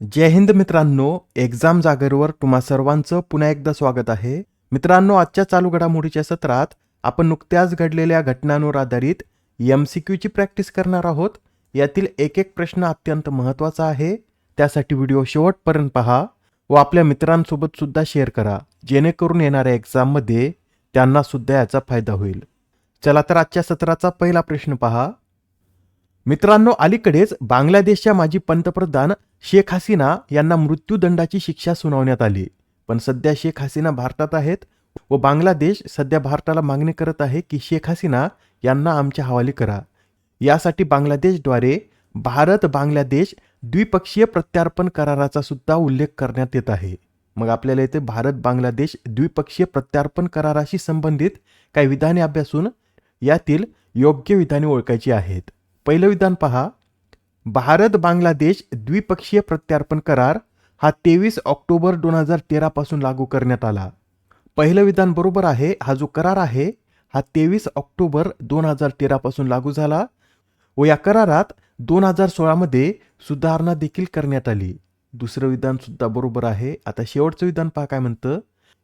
जय हिंद मित्रांनो एक्झाम जागेवर तुम्हा सर्वांचं पुन्हा एकदा स्वागत आहे. मित्रांनो आजच्या चालू घडामोडीच्या सत्रात आपण नुकत्याच घडलेल्या घटनांवर आधारित एम सी क्यूची प्रॅक्टिस करणार आहोत. यातील एक एक प्रश्न अत्यंत महत्त्वाचा आहे. त्यासाठी व्हिडिओ शेवटपर्यंत पहा व आपल्या मित्रांसोबत सुद्धा शेअर करा. जेणेकरून येणाऱ्या एक्झाममध्ये त्यांना सुद्धा याचा फायदा होईल. चला तर आजच्या सत्राचा पहिला प्रश्न पहा. मित्रांनो अलीकडेच बांगलादेशच्या माजी पंतप्रधान शेख हसीना यांना मृत्यूदंडाची शिक्षा सुनावण्यात आली. पण सध्या शेख हसीना भारतात आहेत व बांगलादेश सध्या भारताला मागणी करत आहे की शेख हसीना यांना आमच्या हवाली करा. यासाठी बांगलादेशद्वारे भारत बांगलादेश द्विपक्षीय प्रत्यार्पण कराराचा सुद्धा उल्लेख करण्यात येत आहे. मग आपल्याला इथे भारत बांगलादेश द्विपक्षीय प्रत्यार्पण कराराशी संबंधित काही विधाने अभ्यासून यातील योग्य विधाने ओळखायची आहेत. पहिलं विधान पहा. भारत बांगलादेश द्विपक्षीय प्रत्यार्पण करार हा तेवीस ऑक्टोबर दोन हजार तेरापासून लागू करण्यात आला. पहिलं विधान बरोबर आहे हा जो करार आहे हा तेवीस ऑक्टोबर दोन हजार तेरापासून लागू झाला व या करारात दोन हजार सोळामध्ये सुधारणा देखील करण्यात आली. दुसरं विधानसुद्धा बरोबर आहे. आता शेवटचं विधान पहा काय म्हणतं.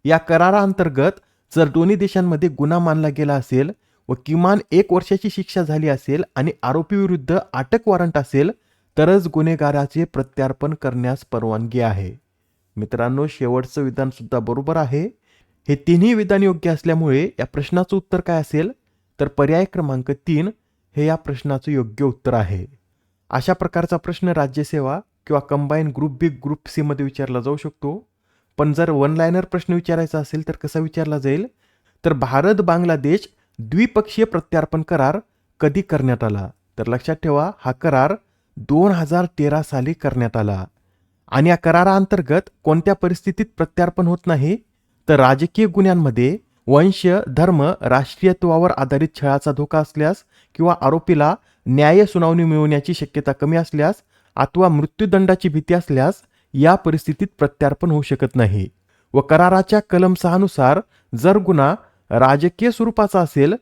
या कराराअंतर्गत जर दोन्ही देशांमध्ये गुन्हा मानला गेला असेल व किमान एक वर्षाची शिक्षा झाली असेल आणि आरोपीविरुद्ध अटक वॉरंट असेल तरच गुन्हेगाराचे प्रत्यार्पण करण्यास परवानगी आहे. मित्रांनो शेवटचं विधानसुद्धा बरोबर आहे. हे तिन्ही विधान योग्य असल्यामुळे या प्रश्नाचं उत्तर काय असेल? तर पर्याय क्रमांक तीन हे या प्रश्नाचं योग्य उत्तर आहे. अशा प्रकारचा प्रश्न राज्यसेवा किंवा कंबाईन ग्रुप बी ग्रुप सीमध्ये विचारला जाऊ शकतो. पण जर वन लायनर प्रश्न विचारायचा असेल तर कसा विचारला जाईल? तर भारत बांगलादेश द्विपक्षीय प्रत्यार्पण करार कधी करण्यात आला? तर लक्षात ठेवा हा करार दोन हजार तेरा साली करण्यात आला. आणि या कराराअंतर्गत कोणत्या परिस्थितीत प्रत्यार्पण होत नाही तर राजकीय गुन्ह्यांमध्ये वंश धर्म राष्ट्रीयत्वावर आधारित छळाचा धोका असल्यास किंवा आरोपीला न्याय सुनावणी मिळवण्याची शक्यता कमी असल्यास अथवा मृत्यूदंडाची भीती असल्यास या परिस्थितीत प्रत्यार्पण होऊ शकत नाही व कराराच्या कलम सहानुसार जर गुन्हा राजकीय स्वरूपाचा असेल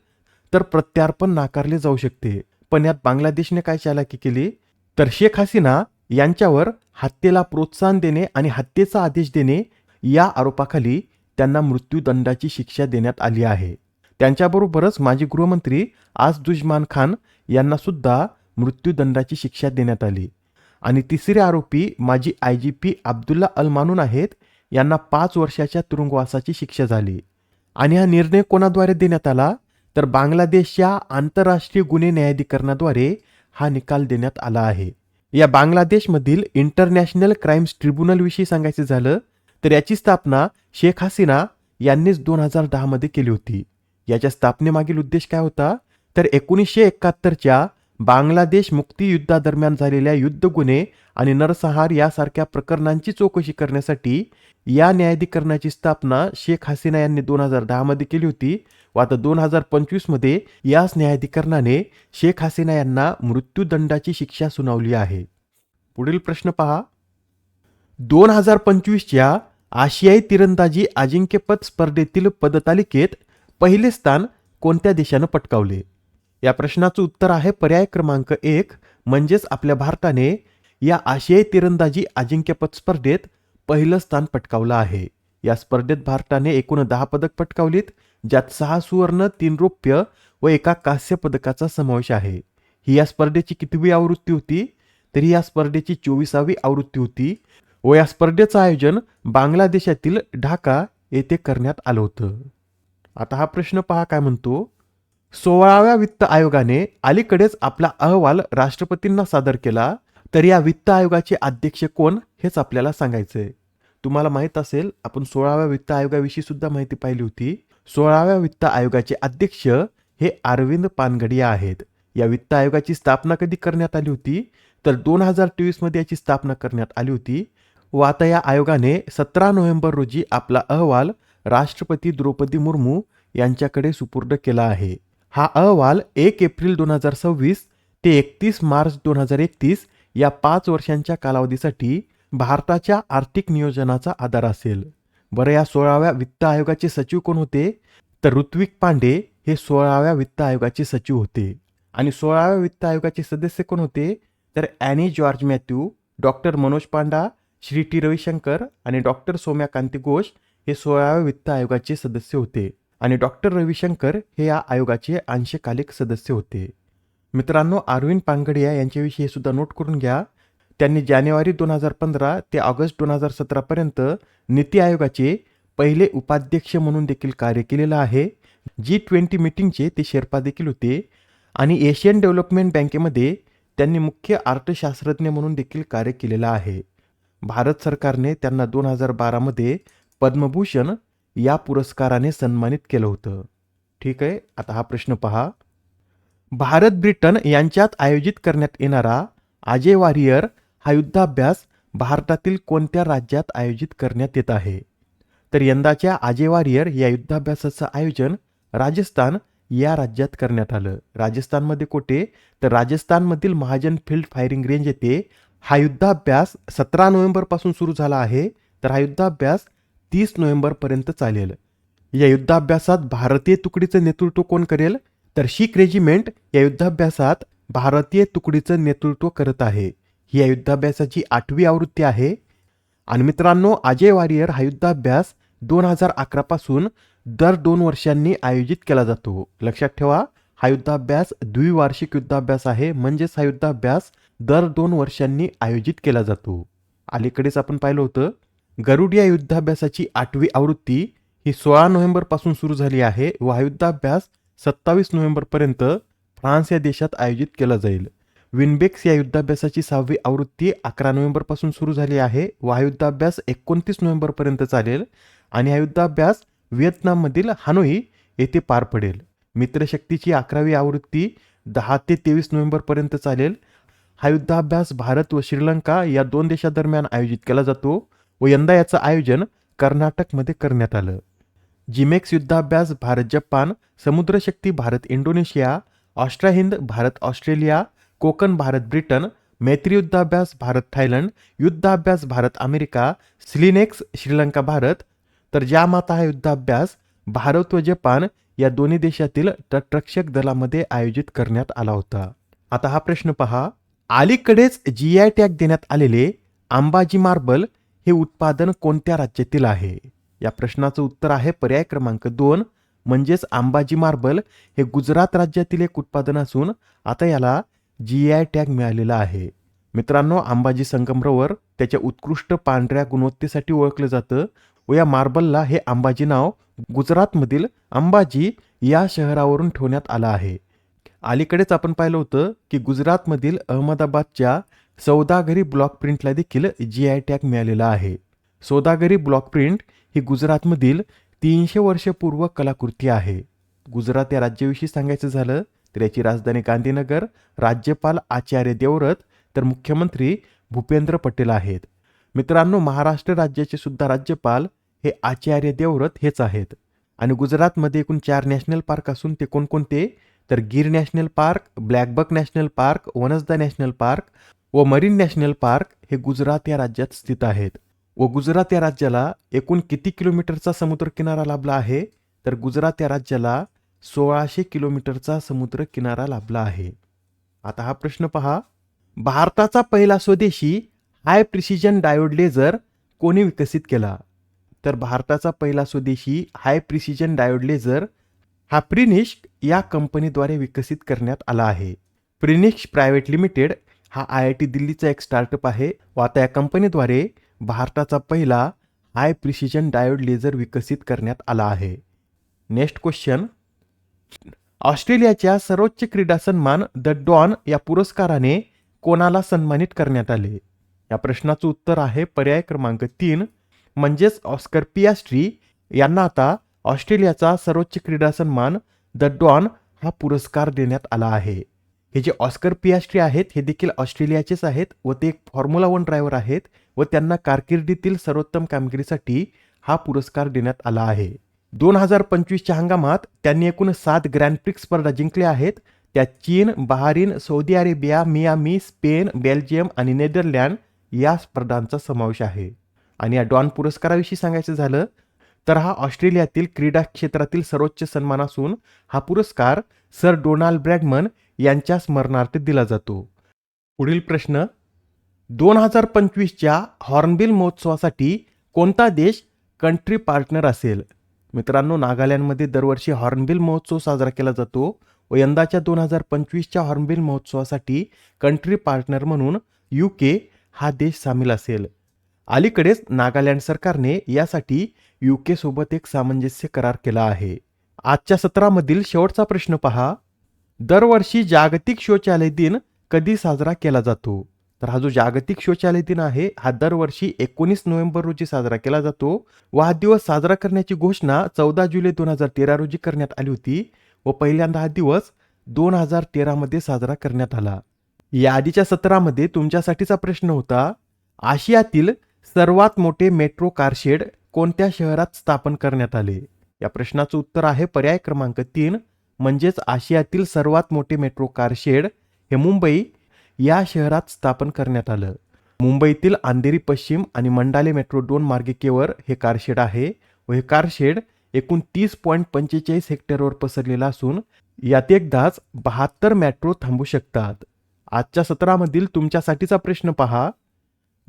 तर प्रत्यार्पण नाकारले जाऊ शकते. पण यात बांगलादेशने काय चालाकी केली? तर शेख हसीना यांच्यावर हत्येला प्रोत्साहन देणे आणि हत्येचा आदेश देणे या आरोपाखाली त्यांना मृत्यूदंडाची शिक्षा देण्यात आली आहे. त्यांच्याबरोबरच माजी गृहमंत्री आज दुजमान खान यांना सुद्धा मृत्यूदंडाची शिक्षा देण्यात आली. आणि तिसरे आरोपी माजी I G P Abdullah Al Mamun आहेत यांना पाच वर्षाच्या तुरुंगवासाची शिक्षा झाली. आणि हा निर्णय कोणाद्वारे देण्यात आला? तर बांगलादेशच्या आंतरराष्ट्रीय गुन्हे न्यायाधिकरणाद्वारे हा निकाल देण्यात आला आहे. या बांगलादेशमधील इंटरनॅशनल क्राईम्स ट्रिब्युनलविषयी सांगायचं झालं तर याची स्थापना शेख हसीना यांनीच दोन हजार दहामध्ये केली होती. याच्या स्थापनेमागील उद्देश काय होता? तर एकोणीसशे एकाहत्तरच्या बांगलादेश मुक्तियुद्धादरम्यान झालेल्या युद्ध गुन्हे आणि नरसंहार यासारख्या प्रकरणांची चौकशी करण्यासाठी या न्यायाधिकरणाची स्थापना शेख हसीना यांनी दोन हजार दहामध्ये केली होती. व आता दोन हजार पंचवीसमध्ये याच न्यायाधिकरणाने शेख हसीना यांना मृत्यूदंडाची शिक्षा सुनावली आहे. पुढील प्रश्न पहा. दोन हजार पंचवीसच्या आशियाई तिरंदाजी अजिंक्यपद स्पर्धेतील पदतालिकेत पहिले स्थान कोणत्या देशानं पटकावले? या प्रश्नाचं उत्तर आहे पर्याय क्रमांक एक म्हणजेच आपल्या भारताने या आशियाई तिरंदाजी अजिंक्यपद स्पर्धेत पहिलं स्थान पटकावलं आहे. या स्पर्धेत भारताने एकूण दहा पदक पटकावलीत. ज्यात सहा सुवर्ण तीन रौप्य व एका कांस्य पदकाचा समावेश आहे. ही या स्पर्धेची कितवी आवृत्ती होती? तर ही या स्पर्धेची चोवीसावी आवृत्ती होती व या स्पर्धेचं आयोजन बांगलादेशातील ढाका येथे करण्यात आलं होतं. आता हा प्रश्न पहा काय म्हणतो? सोळाव्या वित्त आयोगाने अलीकडेच आपला अहवाल राष्ट्रपतींना सादर केला तर या वित्त आयोगाचे अध्यक्ष कोण हेच आपल्याला सांगायचंय. तुम्हाला माहीत असेल आपण सोळाव्या वित्त आयोगाविषयी सुद्धा माहिती पाहिली होती. सोळाव्या वित्त आयोगाचे अध्यक्ष हे अरविंद पानगडिया आहेत. या वित्त आयोगाची स्थापना कधी करण्यात आली होती? तर दोन हजार तेवीसमध्ये याची स्थापना करण्यात आली होती. व आता या आयोगाने सतरा नोव्हेंबर रोजी आपला अहवाल राष्ट्रपती द्रौपदी मुर्मू यांच्याकडे सुपूर्द केला आहे. हा अहवाल एक एप्रिल दोन हजार सव्वीस ते एकतीस मार्च दोन हजार एकतीस या पाच वर्षांच्या कालावधीसाठी भारताच्या आर्थिक नियोजनाचा आधार असेल. बरं या सोळाव्या वित्त आयोगाचे सचिव कोण होते? तर ऋत्विक पांडे हे सोळाव्या वित्त आयोगाचे सचिव होते. आणि सोळाव्या वित्त आयोगाचे सदस्य कोण होते? तर ॲनी जॉर्ज मॅथ्यू डॉक्टर मनोज पांडा श्री टी रविशंकर आणि डॉक्टर सौम्या कांती घोष हे सोळाव्या वित्त आयोगाचे सदस्य होते. आणि डॉक्टर रविशंकर हे या आयोगाचे अंशकालिक सदस्य होते. मित्रांनो अरविंद पांगडिया यांच्याविषयी सुद्धा नोट करून घ्या. त्यांनी जानेवारी दोन हजार पंधरा ते ऑगस्ट दोन हजार सतरापर्यंत नीती आयोगाचे पहिले उपाध्यक्ष म्हणून देखील कार्य केलेलं आहे. जी ट्वेंटी मीटिंगचे ते शेर्पा देखील होते. आणि एशियन डेव्हलपमेंट बँकेमध्ये त्यांनी मुख्य अर्थशास्त्रज्ञ म्हणून देखील कार्य केलेलं आहे. भारत सरकारने त्यांना दोन हजार बारामध्ये पद्मभूषण या पुरस्काराने सन्मानित केलं होतं. ठीक आहे आता हा प्रश्न पहा. भारत ब्रिटन यांच्यात आयोजित करण्यात येणारा अजय वारियर हा युद्धाभ्यास भारतातील कोणत्या राज्यात आयोजित करण्यात येत आहे? तर यंदाच्या आजे वॉरियर या युद्धाभ्यासाचं आयोजन राजस्थान या राज्यात करण्यात आलं. राजस्थानमध्ये कोठे? तर राजस्थानमधील महाजन फील्ड फायरिंग रेंज येथे हा युद्धाभ्यास सतरा नोव्हेंबरपासून सुरू झाला आहे. तर हा युद्धाभ्यास तीस नोव्हेंबरपर्यंत चालेल. या युद्धाभ्यासात भारतीय तुकडीचं नेतृत्व कोण करेल? तर शीख रेजिमेंट या युद्धाभ्यासात भारतीय तुकडीचं नेतृत्व करत आहे. ही या युद्धाभ्यासाची आठवी आवृत्ती आहे. आणि मित्रांनो अजय वारियर हा युद्धाभ्यास दोन हजार अकरापासून दर दोन वर्षांनी आयोजित केला जातो. लक्षात ठेवा हा युद्धाभ्यास द्विवार्षिक युद्धाभ्यास आहे. म्हणजेच हा युद्धाभ्यास दर दोन वर्षांनी आयोजित केला जातो. अलीकडेच आपण पाहिलं होतं गरुड या युद्धाभ्यासाची आठवी आवृत्ती ही सोळा नोव्हेंबरपासून सुरू झाली आहे व हा युद्धाभ्यास सत्तावीस नोव्हेंबरपर्यंत फ्रान्स या देशात आयोजित केला जाईल. विनबेक्स या युद्धाभ्यासाची सहावी आवृत्ती अकरा नोव्हेंबरपासून सुरू झाली आहे व हा युद्धाभ्यास एकोणतीस नोव्हेंबरपर्यंत चालेल आणि हा युद्धाभ्यास व्हिएतनाममधील हानोई येथे पार पडेल. मित्रशक्तीची अकरावी आवृत्ती दहा ते तेवीस नोव्हेंबरपर्यंत चालेल. हा युद्धाभ्यास भारत व श्रीलंका या दोन देशादरम्यान आयोजित केला जातो व यंदा याचं आयोजन कर्नाटकमध्ये करण्यात आलं. जिमेक्स युद्धाभ्यास Bharat Japan Samudra Shakti Bharat Indonesia AustraHind Bharat Australia Konkan Bharat Britain Maitree युद्धाभ्यास भारत थायलंड युद्धाभ्यास भारत अमेरिका स्लिनेक्स श्रीलंका भारत. तर ज्यामाता हा युद्धाभ्यास भारत व जपान या दोन्ही देशातील तटरक्षक दलामध्ये आयोजित करण्यात आला होता. आता हा प्रश्न पहा. अलीकडेच जी आय टॅग देण्यात आलेले अंबाजी मार्बल हे उत्पादन कोणत्या राज्यातील आहे? या प्रश्नाचं उत्तर आहे पर्याय क्रमांक दोन म्हणजेच अंबाजी मार्बल हे गुजरात राज्यातील एक उत्पादन असून आता याला जी आय टॅग मिळालेला आहे. मित्रांनो अंबाजी संगमरवर त्याच्या उत्कृष्ट पांढऱ्या गुणवत्तेसाठी ओळखलं जातं व या मार्बलला हे अंबाजी नाव गुजरातमधील अंबाजी या शहरावरून ठेवण्यात आलं आहे. अलीकडेच आपण पाहिलं होतं की गुजरातमधील अहमदाबादच्या सौदागरी ब्लॉक प्रिंटला देखील जी आय टॅग मिळालेला आहे. सौदागरी ब्लॉक प्रिंट ही गुजरातमधील तीनशे वर्षपूर्व कलाकृती आहे. गुजरात या राज्याविषयी सांगायचं झालं तर याची राजधानी गांधीनगर राज्यपाल आचार्य देवव्रत तर मुख्यमंत्री भूपेंद्र पटेल आहेत. मित्रांनो महाराष्ट्र राज्याचे सुद्धा राज्यपाल हे आचार्य देवव्रत हेच आहेत. आणि गुजरातमध्ये एकूण चार नॅशनल पार्क असून ते कोणकोणते? तर Gir national park blackbuck national park Vansda national park व मरीन नॅशनल पार्क हे गुजरात या राज्यात स्थित आहेत. व गुजरात या राज्याला एकूण किती किलोमीटरचा समुद्र किनारा लाभला आहे? तर गुजरात या राज्याला सोळाशे किलोमीटरचा समुद्र किनारा लाभला आहे. आता हा प्रश्न पहा. भारताचा पहिला स्वदेशी हाय प्रिसिजन डायोड लेझर कोणी विकसित केला? तर भारताचा पहिला स्वदेशी हाय प्रिसिजन डायोड लेझर हा प्रिनिश्क या कंपनीद्वारे विकसित करण्यात आला आहे. प्रिनिक्स प्रायव्हेट लिमिटेड हा आय आय टी दिल्लीचा एक स्टार्टअप आहे व आता या कंपनीद्वारे भारताचा पहिला हाय प्रिसिजन डायोड लेझर विकसित करण्यात आला आहे. Next question. ऑस्ट्रेलियाच्या सर्वोच्च क्रीडा सन्मान द डॉन या पुरस्काराने कोणाला सन्मानित करण्यात आले? या प्रश्नाचं उत्तर आहे पर्याय क्रमांक तीन. म्हणजेच ऑस्कर पियास्ट्री यांना आता ऑस्ट्रेलियाचा सर्वोच्च क्रीडा सन्मान द डॉन हा पुरस्कार देण्यात आला आहे. हे जे ऑस्कर पियास्ट्री आहेत हे देखील ऑस्ट्रेलियाचेच आहेत व ते एक फॉर्म्युला वन ड्रायव्हर आहेत व त्यांना कारकिर्दीतील सर्वोत्तम कामगिरीसाठी हा पुरस्कार देण्यात आला आहे. दोन हजार पंचवीसच्या हंगामात त्यांनी एकूण सात ग्रँड प्रिक्स स्पर्धा जिंकल्या आहेत. त्या चीन Bahrain Saudi Arabia Miami Spain Belgium आणि नेदरलँड या स्पर्धांचा समावेश आहे. आणि या डॉन पुरस्काराविषयी सांगायचं झालं तर हा ऑस्ट्रेलियातील क्रीडा क्षेत्रातील सर्वोच्च सन्मान असून हा पुरस्कार सर डोनाल्ड ब्रॅडमन यांच्या स्मरणार्थ दिला जातो. पुढील प्रश्न दोन हजार पंचवीसच्या हॉर्नबिल महोत्सवासाठी कोणता देश कंट्री पार्टनर असेल? मित्रांनो नागालँडमध्ये दरवर्षी हॉर्नबिल महोत्सव साजरा केला जातो व यंदाच्या दोन हजार पंचवीसच्या हॉर्नबिल महोत्सवासाठी कंट्री पार्टनर म्हणून यू के हा देश सामील असेल. अलीकडेच नागालँड सरकारने यासाठी यू के सोबत एक सामंजस्य करार केला आहे. आजच्या सत्रामधील शेवटचा प्रश्न पहा. दरवर्षी जागतिक शौचालय दिन कधी साजरा केला जातो? तर हा जो जागतिक शौचालय दिन आहे हा दरवर्षी एकोणीस नोव्हेंबर रोजी साजरा केला जातो. व हा दिवस साजरा करण्याची घोषणा चौदा जुलै दोन हजार तेरा रोजी करण्यात आली होती व पहिल्यांदा हा दिवस दोन हजार तेरामध्ये साजरा करण्यात आला. या आधीच्या सत्रामध्ये तुमच्यासाठीचा प्रश्न होता आशियातील सर्वात मोठे मेट्रो कारशेड कोणत्या शहरात स्थापन करण्यात आले? या प्रश्नाचं उत्तर आहे पर्याय क्रमांक तीन म्हणजेच आशियातील सर्वात मोठे मेट्रो कारशेड हे मुंबई या शहरात स्थापन करण्यात आलं. मुंबईतील अंधेरी पश्चिम आणि मंडाले मेट्रो दोन मार्गिकेवर हे कारशेड आहे व हे कारशेड एकूण तीस पॉईंट पंचेचाळीस हेक्टरवर पसरलेला असून यात एकदाच बहात्तर मेट्रो थांबू शकतात. आजच्या सत्रामधील तुमच्यासाठीचा प्रश्न पहा.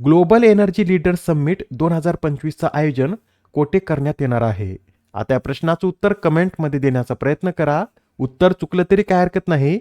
ग्लोबल एनर्जी लीडर समिट दोन हजार पंचवीसचं आयोजन कोठे करण्यात येणार आहे? आता या प्रश्नाचं उत्तर कमेंटमध्ये देण्याचा प्रयत्न करा. उत्तर चुकलं तरी काय हरकत नाही.